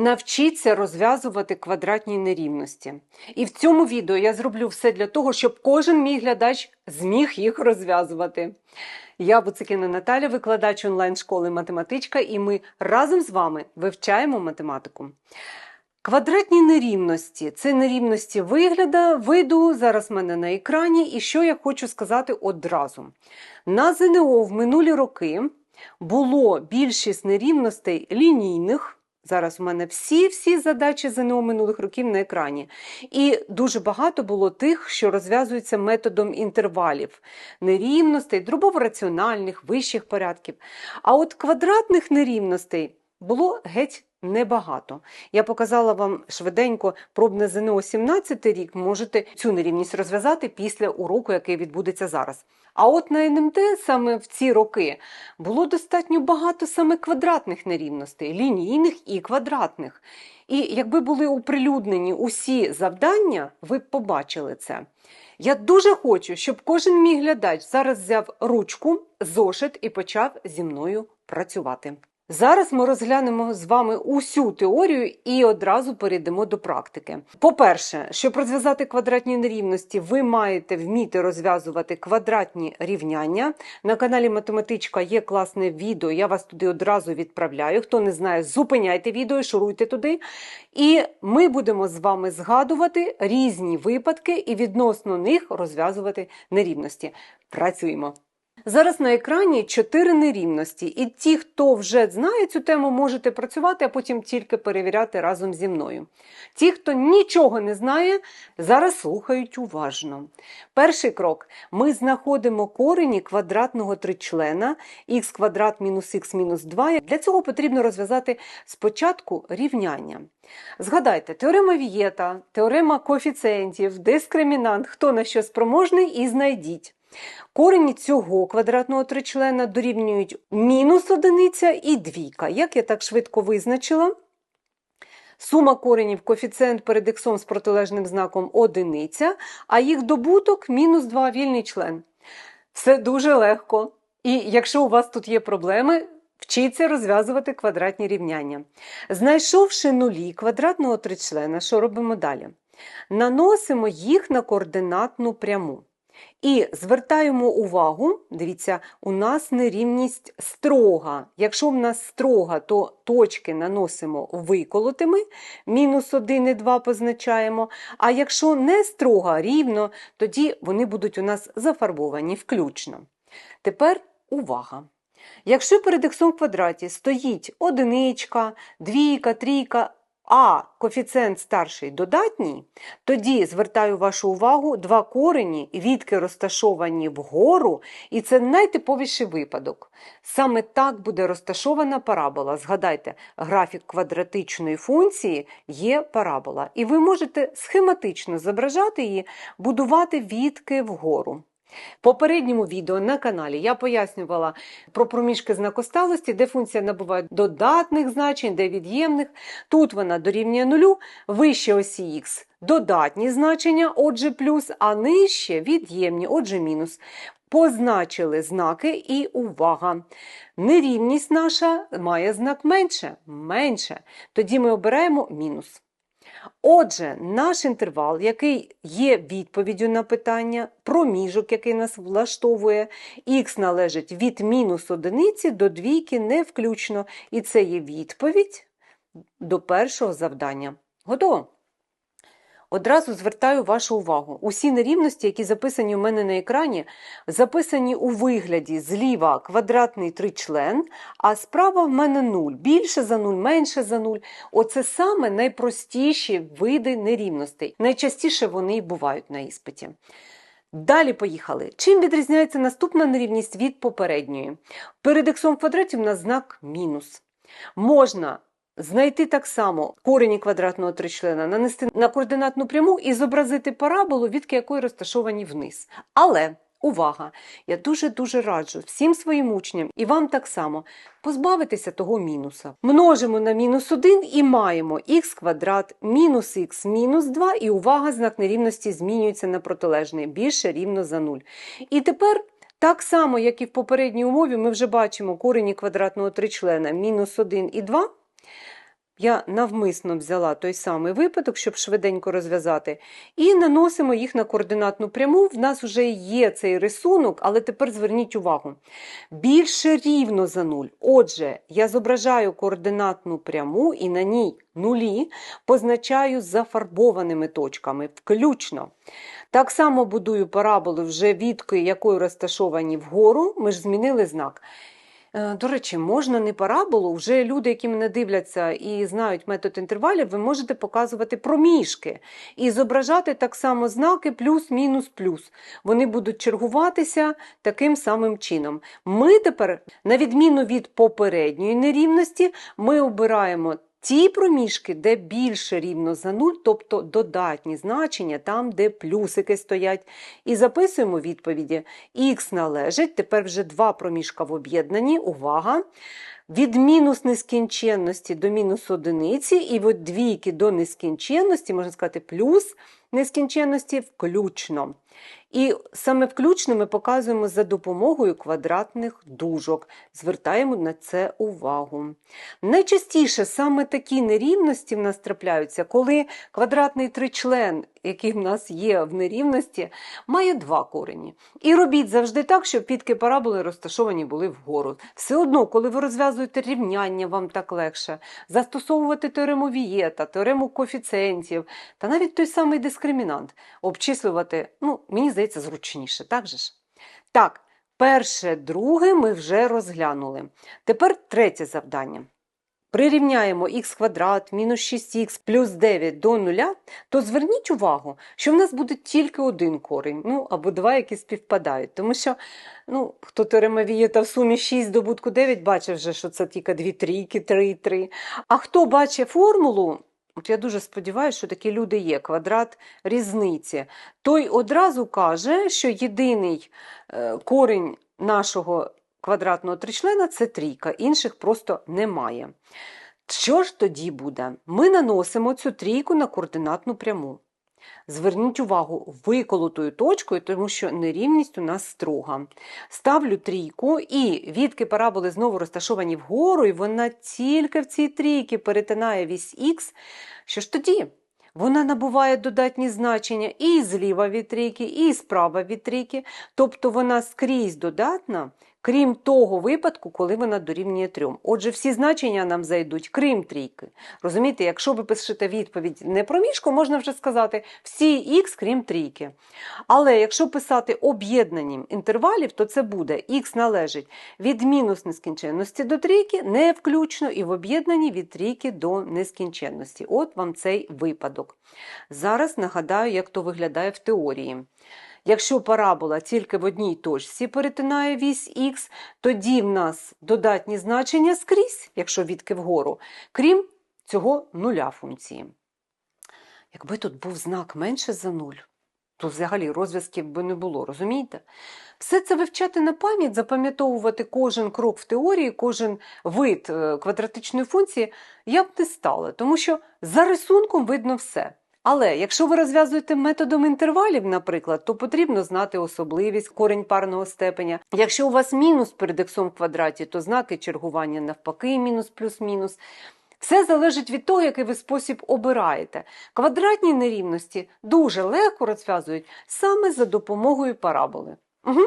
Навчіться розв'язувати квадратні нерівності. І в цьому відео я зроблю все для того, щоб кожен мій глядач зміг їх розв'язувати. Я Буцикіна Наталя, викладач онлайн-школи математичка, і ми разом з вами вивчаємо математику. Квадратні нерівності це нерівності вигляду, виду, зараз в мене на екрані. І що я хочу сказати одразу. На ЗНО в минулі роки було більшість нерівностей лінійних. Зараз у мене всі-всі задачі ЗНО минулих років на екрані. І дуже багато було тих, що розв'язуються методом інтервалів, нерівностей, дробово-раціональних, вищих порядків. А от квадратних нерівностей було геть небагато. Я показала вам швиденько пробне ЗНО 17 рік, можете цю нерівність розв'язати після уроку, який відбудеться зараз. А от на НМТ саме в ці роки було достатньо багато саме квадратних нерівностей, лінійних і квадратних. І якби були оприлюднені усі завдання, ви б побачили це. Я дуже хочу, щоб кожен мій глядач зараз взяв ручку, зошит і почав зі мною працювати. Зараз ми розглянемо з вами усю теорію і одразу перейдемо до практики. По-перше, щоб розв'язати квадратні нерівності, ви маєте вміти розв'язувати квадратні рівняння. На каналі Математичка є класне відео, я вас туди одразу відправляю. Хто не знає, зупиняйте відео шуруйте туди. І ми будемо з вами згадувати різні випадки і відносно них розв'язувати нерівності. Працюємо! Зараз на екрані чотири нерівності, і ті, хто вже знає цю тему, можете працювати, а потім тільки перевіряти разом зі мною. Ті, хто нічого не знає, зараз слухають уважно. Перший крок: ми знаходимо корені квадратного тричлена х квадрат мінус х мінус 2. Для цього потрібно розв'язати спочатку рівняння. Згадайте, теорема Вієта, теорема коефіцієнтів, дискримінант, хто на що спроможний, і знайдіть. Корені цього квадратного тричлена дорівнюють мінус одиниця і двійка. Як я так швидко визначила? Сума коренів коефіцієнт перед іксом з протилежним знаком одиниця, а їх добуток мінус 2 вільний член. Все дуже легко. І якщо у вас тут є проблеми, вчіться розв'язувати квадратні рівняння. Знайшовши нулі квадратного тричлена, що робимо далі? Наносимо їх на координатну пряму. І звертаємо увагу, дивіться, у нас нерівність строга. Якщо в нас строга, то точки наносимо виколотими, мінус 1 і 2 позначаємо. А якщо не строга, рівно, тоді вони будуть у нас зафарбовані включно. Тепер увага! Якщо перед х в квадраті стоїть одиничка, двійка, трійка, а коефіцієнт старший додатній, тоді звертаю вашу увагу два корені, відки розташовані вгору, і це найтиповіший випадок. Саме так буде розташована парабола. Згадайте, графік квадратичної функції є парабола, і ви можете схематично зображати її, будувати відки вгору. Попередньому відео на каналі я пояснювала про проміжки знакосталості, де функція набуває додатних значень, де від'ємних. Тут вона дорівнює нулю, вище осі х додатні значення, отже, плюс, а нижче від'ємні, отже, мінус. Позначили знаки і увага. Нерівність наша має знак менше. менше. Тоді ми обираємо мінус. Отже, наш інтервал, який є відповіддю на питання, проміжок, який нас влаштовує, х належить від мінус одиниці до двійки не включно. І це є відповідь до першого завдання. Готово? Одразу звертаю вашу увагу. Усі нерівності, які записані у мене на екрані, записані у вигляді зліва квадратний тричлен, а справа в мене 0. Більше за 0, менше за 0. Оце саме найпростіші види нерівностей. Найчастіше вони й бувають на іспиті. Далі поїхали. Чим відрізняється наступна нерівність від попередньої? Перед х в квадраті в нас знак мінус. Можна Знайти так само корені квадратного тричлена, нанести на координатну пряму і зобразити параболу, відки якої розташовані вниз. Але увага! Я дуже-дуже раджу всім своїм учням і вам так само позбавитися того мінуса. Множимо на мінус 1 і маємо х квадрат мінус х мінус 2, і увага, знак нерівності змінюється на протилежний, більше рівно за 0. І тепер. Так само, як і в попередній умові, ми вже бачимо корені квадратного тричлена мінус 1 і 2. Я навмисно взяла той самий випадок, щоб швиденько розв'язати, і наносимо їх на координатну пряму. В нас вже є цей рисунок, але тепер зверніть увагу. Більше рівно за нуль. Отже, я зображаю координатну пряму і на ній нулі позначаю зафарбованими точками, включно. Так само будую параболу вже відки, якою розташовані вгору, ми ж змінили знак. Е, До речі, можна не параболу, вже люди, які мене дивляться і знають метод інтервалів, ви можете показувати проміжки і зображати так само знаки плюс, мінус, плюс. Вони будуть чергуватися таким самим чином. Ми тепер, на відміну від попередньої нерівності, ми обираємо ті проміжки, де більше рівно за нуль, тобто додатні значення, там, де плюсики стоять. І записуємо відповіді. Х належить, тепер вже два проміжка в об'єднанні. Увага! Від мінус нескінченності до мінус одиниці, і від двійки до нескінченності, можна сказати, плюс нескінченності включно. І саме включно ми показуємо за допомогою квадратних дужок. Звертаємо на це увагу. Найчастіше саме такі нерівності в нас трапляються, коли квадратний тричлен, який в нас є в нерівності, має два корені. І робіть завжди так, щоб підки параболи розташовані були вгору. Все одно, коли ви розв'язуєте рівняння, вам так легше застосовувати теорему Вієта, теорему коефіцієнтів та навіть той самий дискримінант обчислювати, ну, мені здається, зручніше, так же ж? Так, перше, друге ми вже розглянули. Тепер третє завдання. Прирівняємо х квадрат мінус 6х плюс 9 до нуля, то зверніть увагу, що в нас буде тільки один корінь, ну або два, які співпадають. Тому що, ну, хто теорема Вієта в сумі 6 добутку 9, бачив вже, що це тільки дві трійки, 3 і 3. А хто бачить формулу, от я дуже сподіваюся, що такі люди є, квадрат різниці, той одразу каже, що єдиний е, корінь нашого квадратного тричлена це трійка, інших просто немає. Що ж тоді буде? Ми наносимо цю трійку на координатну пряму. Зверніть увагу виколотою точкою, тому що нерівність у нас строга. Ставлю трійку, і відки параболи знову розташовані вгору, і вона тільки в цій трійці перетинає вісь х. Що ж тоді? Вона набуває додатні значення і зліва від трійки, і справа від трійки, тобто вона скрізь додатна, крім того випадку, коли вона дорівнює трьом. Отже, всі значення нам зайдуть, крім трійки. Розумієте, якщо ви пишете відповідь не проміжку, можна вже сказати всі х, крім трійки. Але якщо писати об'єднанням інтервалів, то це буде х належить від мінус нескінченності до трійки, не включно, і в об'єднанні від трійки до нескінченності. От вам цей випадок. Зараз нагадаю, як то виглядає в теорії. Якщо парабола тільки в одній точці перетинає вісь х, тоді в нас додатні значення скрізь, якщо відки вгору, крім цього нуля функції. Якби тут був знак менше за нуль, то взагалі розв'язків би не було, розумієте? Все це вивчати на пам'ять, запам'ятовувати кожен крок в теорії, кожен вид е, квадратичної функції я б не стала, тому що за рисунком видно все. Але якщо ви розв'язуєте методом інтервалів, наприклад, то потрібно знати особливість корень парного степеня. Якщо у вас мінус перед іксом в квадраті, то знаки чергування навпаки, мінус плюс-мінус. Все залежить від того, який ви спосіб обираєте. Квадратні нерівності дуже легко розв'язують саме за допомогою параболи. Угу.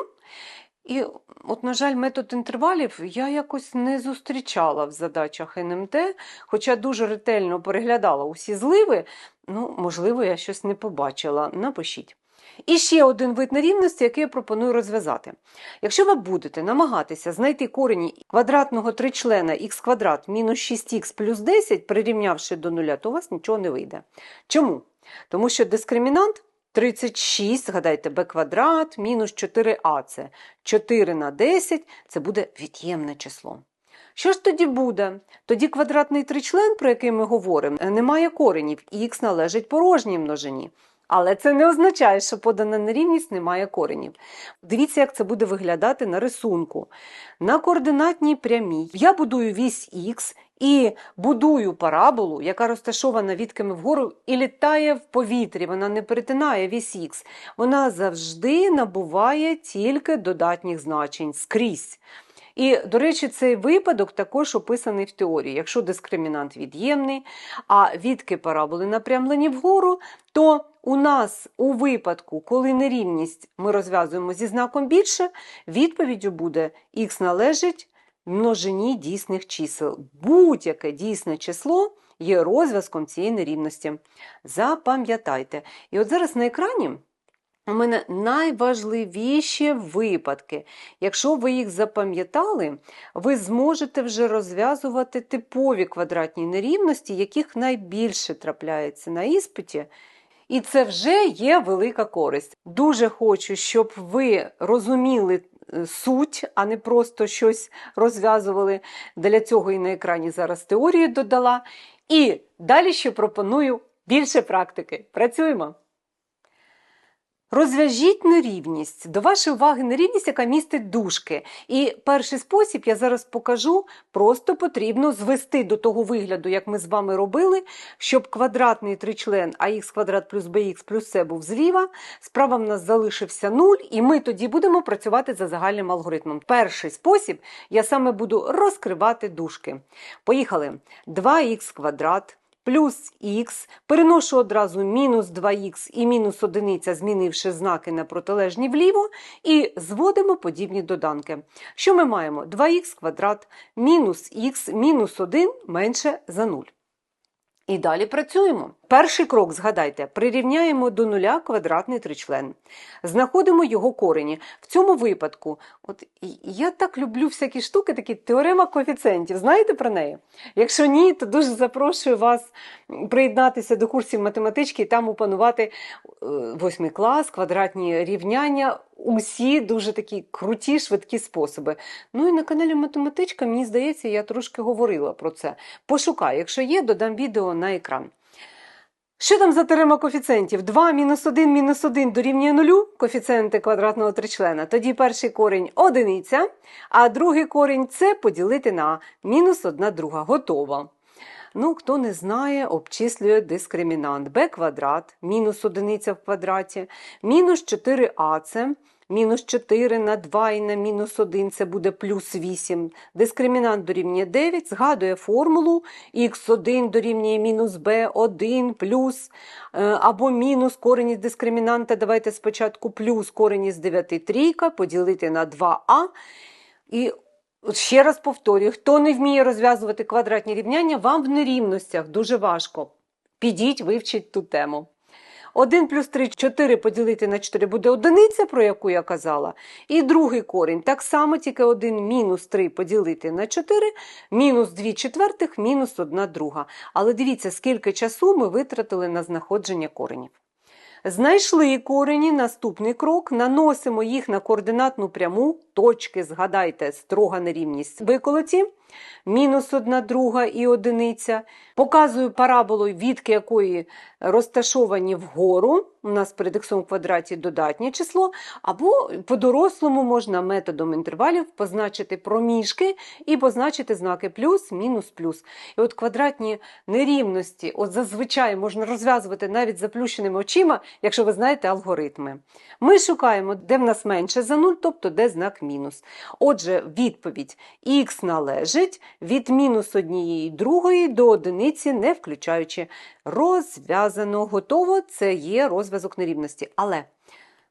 І, от, на жаль, метод інтервалів я якось не зустрічала в задачах НМТ, хоча дуже ретельно переглядала усі зливи, ну, можливо, я щось не побачила. Напишіть. І ще один вид нерівності, який я пропоную розв'язати. Якщо ви будете намагатися знайти корені квадратного тричлена х квадрат мінус 6х плюс 10, прирівнявши до нуля, то у вас нічого не вийде. Чому? Тому що дискримінант 36, згадайте, b квадрат мінус 4а це 4 на 10 це буде від'ємне число. Що ж тоді буде? Тоді квадратний тричлен, про який ми говоримо, не має коренів, х належить порожній множині. Але це не означає, що подана нерівність не має коренів. Дивіться, як це буде виглядати на рисунку. На координатній прямій я будую вісь х і будую параболу, яка розташована відками вгору і літає в повітрі. Вона не перетинає вісь х. Вона завжди набуває тільки додатніх значень скрізь. І, до речі, цей випадок також описаний в теорії. Якщо дискримінант від'ємний, а відки параболи напрямлені вгору, то у нас у випадку, коли нерівність ми розв'язуємо зі знаком більше, відповіддю буде х належить множині дійсних чисел. Будь-яке дійсне число є розв'язком цієї нерівності. Запам'ятайте. І от зараз на екрані. У мене найважливіші випадки. Якщо ви їх запам'ятали, ви зможете вже розв'язувати типові квадратні нерівності, яких найбільше трапляється на іспиті. І це вже є велика користь. Дуже хочу, щоб ви розуміли е, суть, а не просто щось розв'язували. Для цього і на екрані зараз теорію додала. І далі ще пропоную більше практики. Працюємо! Розв'яжіть нерівність. До вашої уваги нерівність, яка містить дужки. І перший спосіб я зараз покажу, просто потрібно звести до того вигляду, як ми з вами робили, щоб квадратний тричлен АХ квадрат плюс БХ плюс С був зліва, справа в нас залишився 0, і ми тоді будемо працювати за загальним алгоритмом. Перший спосіб я саме буду розкривати дужки. Поїхали. 2х квадрат плюс х, переношу одразу мінус 2х і мінус 1, змінивши знаки на протилежні вліво, і зводимо подібні доданки. Що ми маємо? 2х квадрат мінус х мінус 1 менше за 0. І далі працюємо. Перший крок, згадайте, прирівняємо до нуля квадратний тричлен. Знаходимо його корені. В цьому випадку, от я так люблю всякі штуки, такі теорема коефіцієнтів. Знаєте про неї? Якщо ні, то дуже запрошую вас приєднатися до курсів математички і там опанувати е, восьмий клас, квадратні рівняння, усі дуже такі круті, швидкі способи. Ну і на каналі Математичка, мені здається, я трошки говорила про це. Пошукаю, якщо є, додам відео на екран. Що там за теорема коефіцієнтів? 2 мінус 1 мінус 1 дорівнює 0, коефіцієнти квадратного тричлена. Тоді перший корінь одиниця, а другий корінь це поділити на мінус 1 друга. Готово. Ну, хто не знає, обчислює дискримінант b квадрат, мінус одиниця в квадраті, мінус 4ac, мінус 4 на 2 і на мінус 1 це буде плюс 8. Дискримінант дорівнює 9, згадує формулу х1 дорівнює мінус b1 плюс е, або мінус корінь із дискримінанта. Давайте спочатку плюс корінь із 9 трійка поділити на 2а. І Ще раз повторюю, хто не вміє розв'язувати квадратні рівняння, вам в нерівностях дуже важко. Підіть, вивчіть ту тему. 1 плюс 3, 4 поділити на 4 буде одиниця, про яку я казала. І другий корінь. Так само, тільки 1 мінус 3 поділити на 4, мінус 2 четвертих, мінус 1 друга. Але дивіться, скільки часу ми витратили на знаходження коренів. Знайшли корені, наступний крок, наносимо їх на координатну пряму, точки, згадайте, строга нерівність виколоті мінус одна друга і одиниця. Показую параболою, відки якої розташовані вгору. У нас перед х в квадраті додатнє число, або по-дорослому можна методом інтервалів позначити проміжки і позначити знаки плюс, мінус, плюс. І от квадратні нерівності от зазвичай можна розв'язувати навіть заплющеними очима, якщо ви знаєте алгоритми. Ми шукаємо, де в нас менше за 0, тобто де знак мінус. Отже, відповідь х належить від мінус однієї другої до одиниці, не включаючи розв'язано. Готово це є розв'язок нерівності. Але.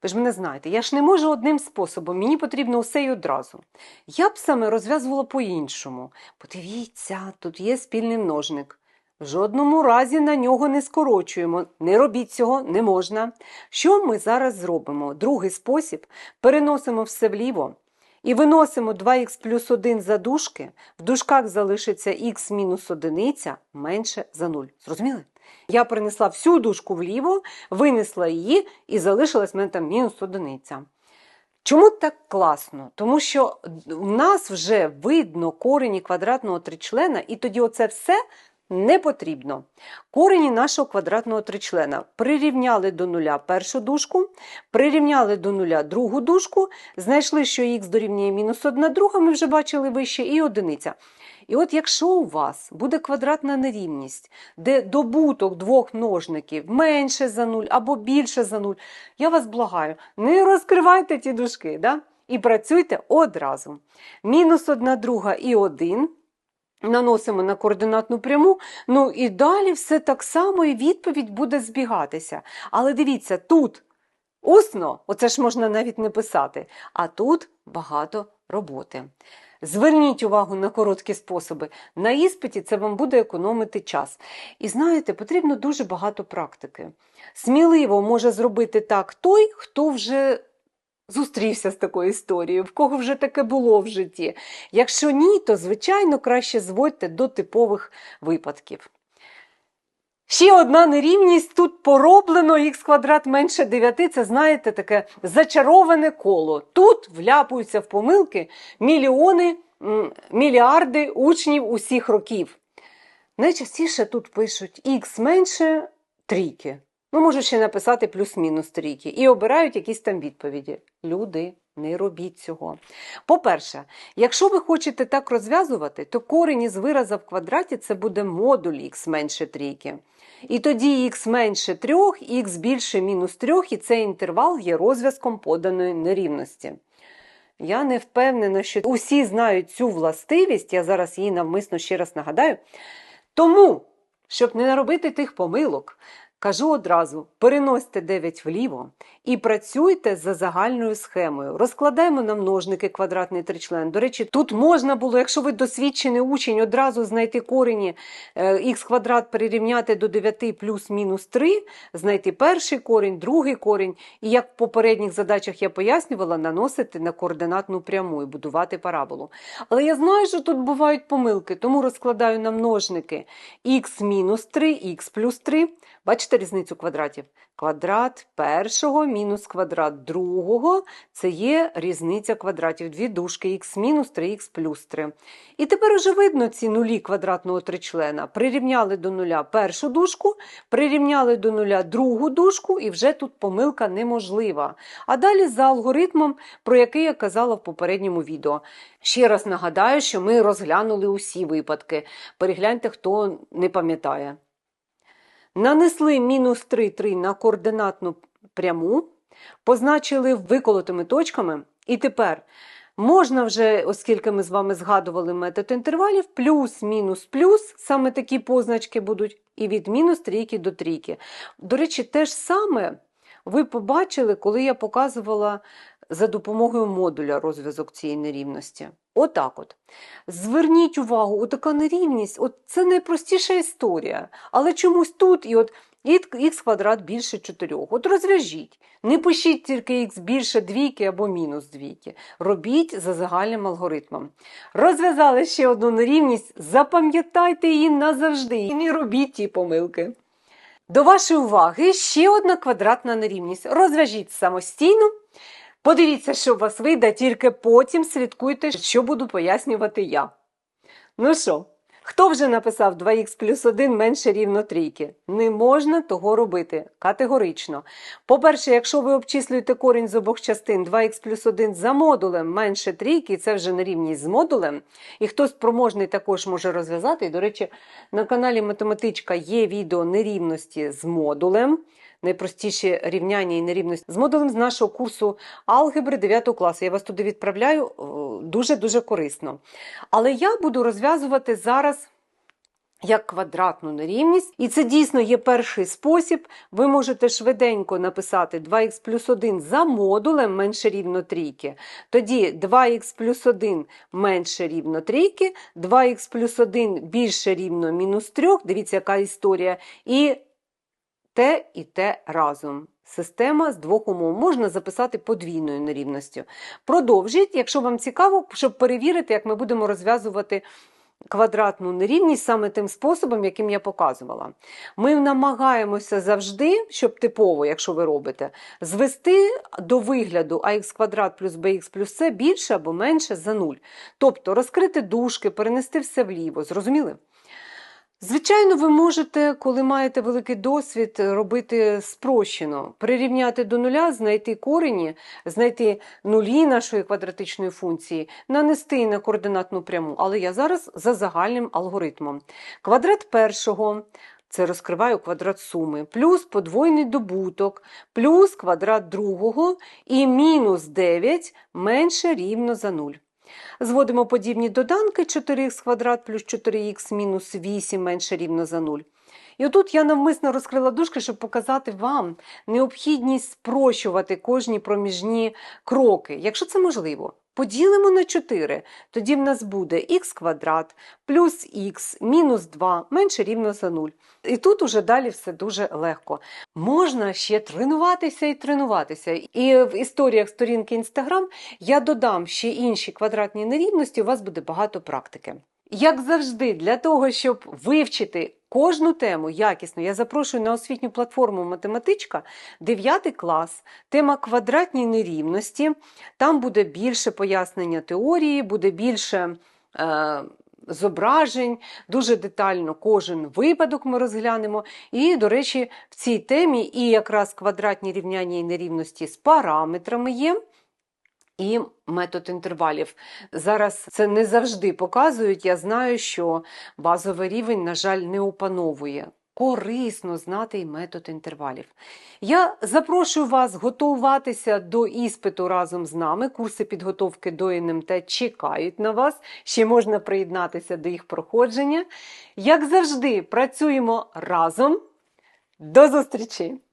Ви ж мене знаєте, я ж не можу одним способом, мені потрібно усе й одразу. Я б саме розв'язувала по-іншому. Подивіться, тут є спільний множник. В жодному разі на нього не скорочуємо, не робіть цього не можна. Що ми зараз зробимо? Другий спосіб переносимо все вліво, і виносимо 2х плюс 1 за дужки, в дужках залишиться х мінус 1 менше за 0. Зрозуміли? Я принесла всю дужку вліво, винесла її і залишилась в мене там мінус 1. Чому так класно? Тому що в нас вже видно корені квадратного тричлена, і тоді оце все не потрібно. Корені нашого квадратного тричлена прирівняли до нуля першу дужку, прирівняли до нуля другу дужку, знайшли, що х дорівнює мінус 1 друга, ми вже бачили вище, і одиниця. І от якщо у вас буде квадратна нерівність, де добуток двох множників менше за 0 або більше за 0, я вас благаю, не розкривайте ті дужки. Да? і працюйте одразу. Мінус 1 друга і 1. Наносимо на координатну пряму, ну і далі все так само, і відповідь буде збігатися. Але дивіться, тут усно, оце ж можна навіть не писати, а тут багато роботи. Зверніть увагу на короткі способи. На іспиті це вам буде економити час. І знаєте, потрібно дуже багато практики. Сміливо може зробити так той, хто вже зустрівся з такою історією, в кого вже таке було в житті. Якщо ні, то, звичайно, краще зводьте до типових випадків. Ще одна нерівність тут пороблено х квадрат менше 9, це, знаєте, таке зачароване коло. Тут вляпуються в помилки мільйони, мільярди учнів усіх років. Найчастіше тут пишуть х менше трійки. Ну, можуть ще написати плюс-мінус трійки. І обирають якісь там відповіді. Люди, не робіть цього. По-перше, якщо ви хочете так розв'язувати, то корінь із вираза в квадраті це буде модуль х менше трійки. І тоді х менше 3, х більше мінус 3, і цей інтервал є розв'язком поданої нерівності. Я не впевнена, що усі знають цю властивість, я зараз її навмисно ще раз нагадаю. Тому, щоб не наробити тих помилок, кажу одразу: переносьте 9 вліво і працюйте за загальною схемою. Розкладаємо на множники квадратний тричлен. До речі, тут можна було, якщо ви досвідчений учень, одразу знайти корені х квадрат перерівняти до 9 плюс-мінус 3, знайти перший корінь, другий корінь. І як в попередніх задачах я пояснювала, наносити на координатну пряму і будувати параболу. Але я знаю, що тут бувають помилки, тому розкладаю на множники х мінус 3, х плюс 3. Бачите різницю квадратів? Квадрат першого мінус квадрат другого це є різниця квадратів. Дві дужки х мінус 3х плюс 3. І тепер уже видно ці нулі квадратного тричлена. Прирівняли до нуля першу дужку, прирівняли до нуля другу дужку, і вже тут помилка неможлива. А далі за алгоритмом, про який я казала в попередньому відео. Ще раз нагадаю, що ми розглянули усі випадки. Перегляньте, хто не пам'ятає. Нанесли мінус 3, 3 на координатну пряму, позначили виколотими точками. І тепер можна вже, оскільки ми з вами згадували метод інтервалів, плюс, мінус, плюс, саме такі позначки будуть, і від мінус трійки до трійки. До речі, те ж саме ви побачили, коли я показувала за допомогою модуля розв'язок цієї нерівності. Отак от. Зверніть увагу, отака нерівність от це найпростіша історія. Але чомусь тут і от х квадрат більше 4. От розв'яжіть. Не пишіть тільки х більше двійки або мінус двійки. Робіть за загальним алгоритмом. Розв'язали ще одну нерівність, запам'ятайте її назавжди і не робіть ті помилки. До вашої уваги ще одна квадратна нерівність. Розв'яжіть самостійно. Подивіться, що вас вийде, тільки потім слідкуйте, що буду пояснювати я. Ну що, хто вже написав 2х плюс 1 менше рівно трійки? Не можна того робити категорично. По-перше, якщо ви обчислюєте корінь з обох частин 2х плюс 1 за модулем менше трійки, це вже нерівність з модулем, і хтось спроможний також може розв'язати. І, до речі, на каналі Математичка є відео нерівності з модулем найпростіші рівняння і нерівності з модулем з нашого курсу алгебри 9 класу. Я вас туди відправляю дуже-дуже корисно. Але я буду розв'язувати зараз. Як квадратну нерівність, і це дійсно є перший спосіб. Ви можете швиденько написати 2х плюс 1 за модулем менше рівно трійки. Тоді 2х плюс 1 менше рівно трійки, 2х плюс 1 більше рівно мінус 3. Дивіться, яка історія. І те і те разом. Система з двох умов можна записати подвійною нерівністю. Продовжіть, якщо вам цікаво, щоб перевірити, як ми будемо розв'язувати квадратну нерівність саме тим способом, яким я показувала. Ми намагаємося завжди, щоб типово, якщо ви робите, звести до вигляду ax квадрат плюс bx плюс c більше або менше за 0. Тобто розкрити дужки, перенести все вліво. Зрозуміли? Звичайно, ви можете, коли маєте великий досвід, робити спрощено, прирівняти до нуля, знайти корені, знайти нулі нашої квадратичної функції, нанести на координатну пряму. Але я зараз за загальним алгоритмом. Квадрат першого це розкриваю квадрат суми, плюс подвойний добуток, плюс квадрат другого і мінус 9 менше рівно за 0. Зводимо подібні доданки 4х квадрат плюс 4х мінус 8 менше рівно за 0. І отут я навмисно розкрила дужки, щоб показати вам необхідність спрощувати кожні проміжні кроки, якщо це можливо. Поділимо на 4, тоді в нас буде х квадрат плюс х мінус 2 менше рівно за 0. І тут уже далі все дуже легко. Можна ще тренуватися і тренуватися. І в історіях сторінки Instagram я додам ще інші квадратні нерівності, у вас буде багато практики. Як завжди, для того, щоб вивчити кожну тему якісно, я запрошую на освітню платформу Математичка 9 клас, тема квадратні нерівності. Там буде більше пояснення теорії, буде більше. Е- Зображень, дуже детально кожен випадок ми розглянемо. І, до речі, в цій темі і якраз квадратні рівняння і нерівності з параметрами є. І метод інтервалів. Зараз це не завжди показують. Я знаю, що базовий рівень, на жаль, не опановує. Корисно знати і метод інтервалів. Я запрошую вас готуватися до іспиту разом з нами. Курси підготовки до НМТ чекають на вас. Ще можна приєднатися до їх проходження. Як завжди, працюємо разом. До зустрічі!